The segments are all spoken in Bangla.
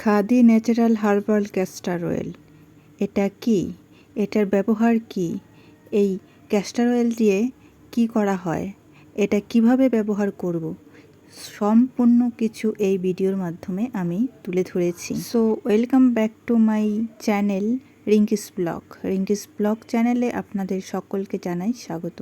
Khadi natural herbal castor oil. এটা কি? এটার ব্যবহার কি? এই ক্যাস্টার অয়েল দিয়ে কি করা হয়? এটা কীভাবে ব্যবহার করব? সম্পূর্ণ কিছু এই ভিডিওর মাধ্যমে আমি তুলে ধরেছি। So welcome back to my channel Rinki's blog. Rinki's blog চ্যানেলে আপনাদের সকলকে জানাই স্বাগত।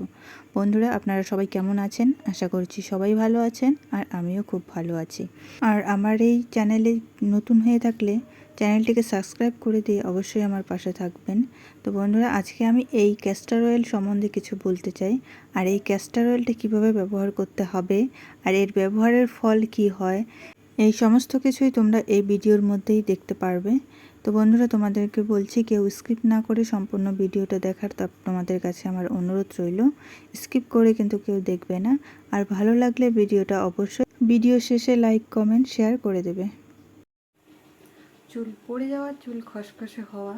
বন্ধুরা, আপনারা সবাই কেমন আছেন? আশা করছি সবাই ভালো আছেন আর আমিও খুব ভালো আছি। আর আমার এই চ্যানেলে নতুন হয়ে থাকলে চ্যানেলটিকে সাবস্ক্রাইব করে দিয়ে অবশ্যই আমার পাশে থাকবেন। তো বন্ধুরা, আজকে আমি এই ক্যাস্টার অয়েল সম্বন্ধে কিছু বলতে চাই। আর এই ক্যাস্টার অয়েলটা কীভাবে ব্যবহার করতে হবে? আর এর ব্যবহারের ফল কি হয়? এই সমস্ত কিছুই তোমরা এই ভিডিওর মধ্যেই দেখতে পারবে। তো বন্ধুরা, তোমাদেরকে বলছি, কেউ স্কিপ না করে সম্পূর্ণ ভিডিওটা দেখার তা তোমাদের কাছে আমার অনুরোধ রইল। স্কিপ করে কিন্তু কেউ দেখবে না। আর ভালো লাগলে ভিডিওটা অবশ্যই ভিডিও শেষে লাইক কমেন্ট শেয়ার করে দেবে। চুল পড়ে যাওয়া, চুল খসখসে হওয়া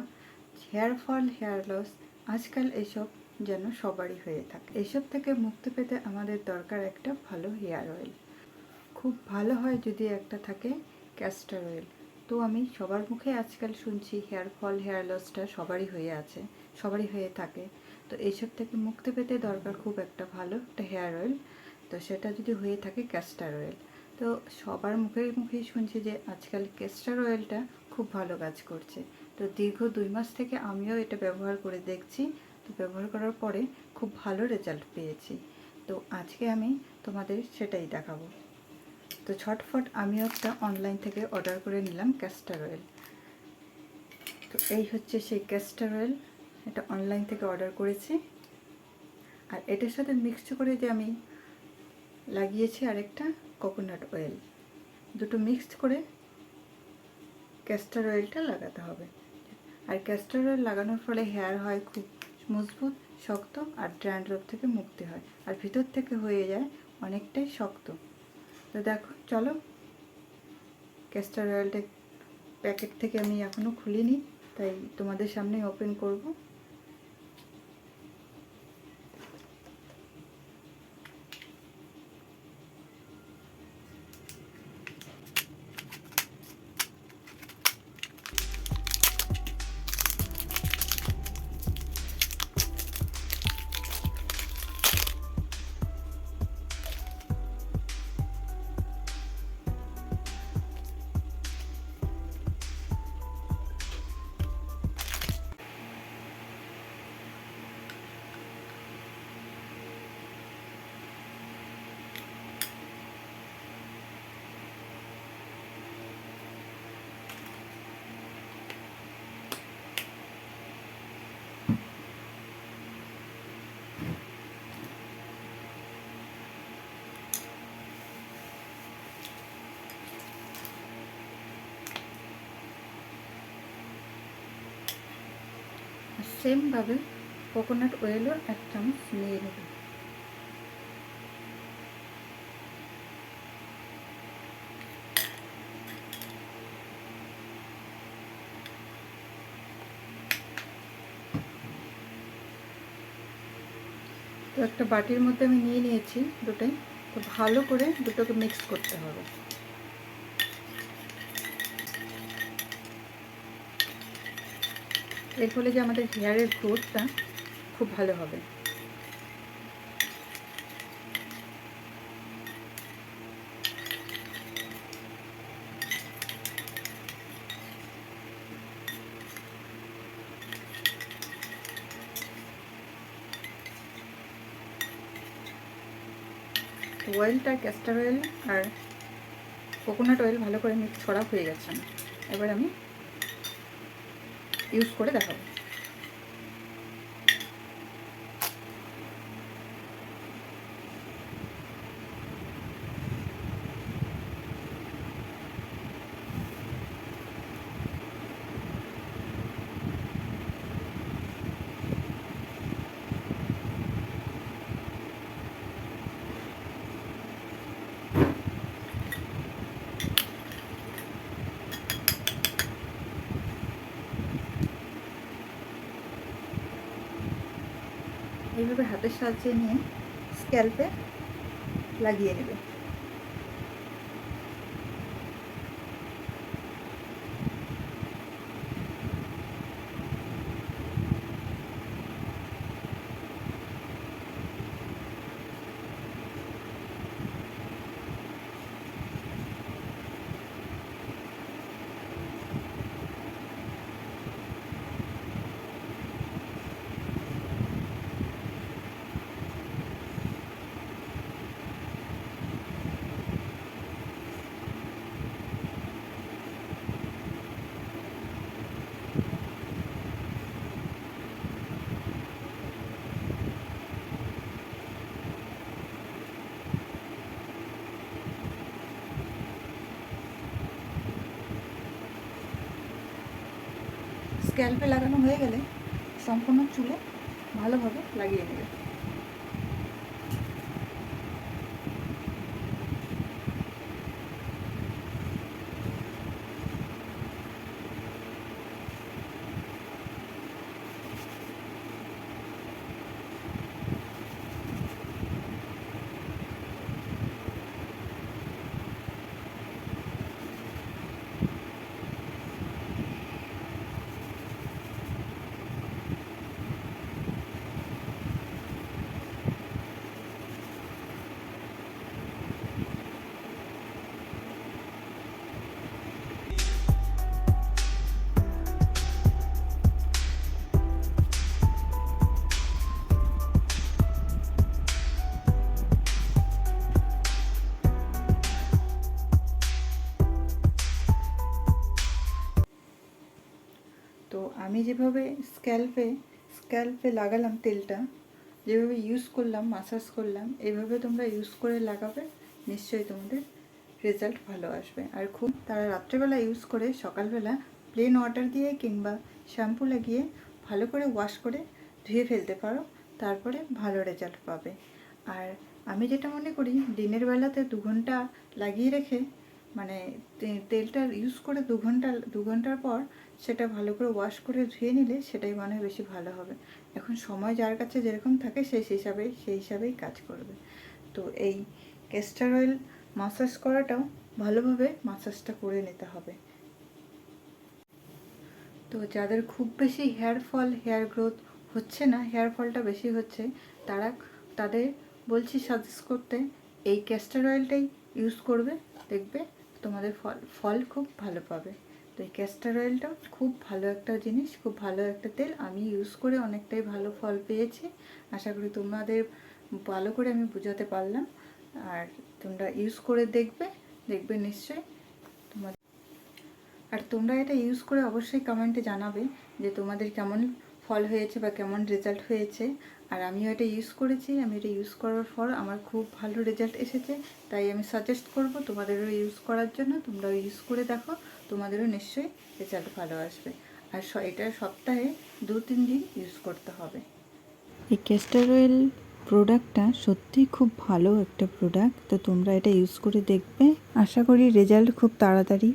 হেয়ার ফল হেয়ার লস আজকাল এসব যেন সবারই হয়ে থাকে। এসব থেকে মুক্তি পেতে আমাদের দরকার একটা ভালো হেয়ার অয়েল খুব ভালো হয় যদি একটা থাকে ক্যাস্টার অয়েল তো আমি সবার মুখে আজকাল শুনছি হেয়ার ফল, হেয়ার লসটা সবারই হয়ে আছে, সবারই হয়ে থাকে। তো এইসব থেকে মুক্তি পেতে দরকার খুব একটা ভালো একটা হেয়ার অয়েল। তো সেটা যদি হয়ে থাকে ক্যাস্টার অয়েল। তো সবার মুখে মুখেই শুনছি যে আজকাল ক্যাস্টার অয়েলটা খুব ভালো কাজ করছে। তো দীর্ঘ দুই মাস থেকে আমিও এটা ব্যবহার করে দেখছি। তো ব্যবহার করার পরে খুব ভালো রেজাল্ট পেয়েছি। তো আজকে আমি তোমাদের সেটাই দেখাবো। তো ছটফট আমিও একটা অনলাইন থেকে অর্ডার করে নিলাম ক্যাস্টার অয়েল তো এই হচ্ছে সেই ক্যাস্টার অয়েল এটা অনলাইন থেকে অর্ডার করেছি। আর এটার সাথে মিক্সড করে যে আমি লাগিয়েছি আরেকটা কোকোনাট অয়েল দুটো মিক্সড করে ক্যাস্টার অয়েলটা লাগাতে হবে। আর ক্যাস্টার অয়েল লাগানোর ফলে হেয়ার হয় খুব মজবুত, শক্ত আর ড্র্যান্ড্রফ থেকে মুক্তি হয়। আর ভিতর থেকে হয়ে যায় অনেকটাই শক্ত। তো দেখো, চলো। ক্যাস্টার অয়েলটা প্যাকেট থেকে আমি এখনও খুলিনি, তাই তোমাদের সামনে ওপেন করব। সেমভাবে কোকোনাট অয়েলও এক চামচ নিয়ে নেব। তো একটা বাটির মধ্যে আমি নিয়ে নিয়েছি দুটোই। তো ভালো করে দুটোকে মিক্স করতে হবে। এর ফলে যে আমাদের হেয়ারের গ্রোথটা খুব ভালো হবে? অয়েলটা ক্যাস্টার অয়েল আর কোকোনাট অয়েল ভালো করে মিক্স করা হয়ে গেছে। এবার আমি ইউজ করে দেখাবো এইভাবে হাতের সাহায্যে নিয়ে স্ক্যাল্পে লাগিয়ে নেবে। স্ক্যাল্পে লাগানো হয়ে গেলে সম্পূর্ণ চুলে ভালোভাবে লাগিয়ে নেবে। যেভাবে স্ক্যাল্পে স্ক্যাল্পে লাগালাম তেলটা, যেভাবে ইউজ করলাম মাসাজ করলাম এইভাবে তোমরা ইউজ করে লাগাবে, নিশ্চয়ই তোমাদের রেজাল্ট ভালো আসবে। আর খুব তারা রাত্রেবেলা ইউজ করে, সকালবেলা প্লেন ওয়াটার দিয়ে কিংবা শ্যাম্পু লাগিয়ে ভালো করে ওয়াশ করে ধুয়ে ফেলতে পারো, তারপরে ভালো রেজাল্ট পাবে। আর আমি যেটা মনে করি, দিনের বেলাতে দু ঘণ্টা লাগিয়ে রেখে মানে তেলটা ইউজ করে দু ঘণ্টা, দু ঘণ্টার পর সেটা ভালো করে ওয়াশ করে ধুয়ে নিলে সেটাই মনে হয় বেশি ভালো হবে। এখন সময় যার কাছে যেরকম থাকে সেই হিসাবে সেই হিসাবেই কাজ করবে। তো এই ক্যাস্টার অয়েল মাসাজ করাটাও ভালোভাবে মাসাজটা করে নিতে হবে। তো যাদের খুব বেশি হেয়ার ফল হেয়ার গ্রোথ হচ্ছে না হেয়ার ফলটা বেশি হচ্ছে, তারা তাদের বলছি সাজেস্ট করতে, এই ক্যাস্টার অয়েলটাই ইউজ করবে, দেখবে তোমাদের ফল ফল খুব ভালো পাবে। তো এই ক্যাস্টার অয়েলটা খুব ভালো একটা জিনিস, খুব ভালো একটা তেল। আমি ইউজ করে অনেকটাই ভালো ফল পেয়েছি। আশা করি তোমাদের ভালো করে আমি বোঝাতে পারলাম। আর তোমরা ইউজ করে দেখবে দেখবে নিশ্চয়ই তোমাদের। আর তোমরা এটা ইউজ করে অবশ্যই কমেন্টে জানাবে যে তোমাদের কেমন ফল হয়েছে বা কেমন রেজাল্ট হয়েছে। আর আমিও এটা ইউজ করেছি। আমি এটা ইউজ করার পর আমার খুব ভালো রেজাল্ট এসেছে। তাই আমি সাজেস্ট করব তোমাদেরও ইউজ করার জন্য। তোমরাও ইউজ করে দেখো। তোমাদেরও নিশ্চয়ই রেজাল্ট ভালো আসবে। আর এটা সপ্তাহে দু, তিন দিন ইউজ করতে হবে। এই ক্যাস্টার অয়েল প্রোডাক্টটা সত্যিই খুব ভালো একটা প্রোডাক্ট তো তোমরা এটা ইউজ করে দেখবে। আশা করি রেজাল্ট খুব তাড়াতাড়ি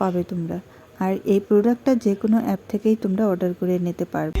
পাবে তোমরা। আর এই প্রোডাক্টটা যে কোনো অ্যাপ থেকেই তোমরা অর্ডার করে নিতে পারবে।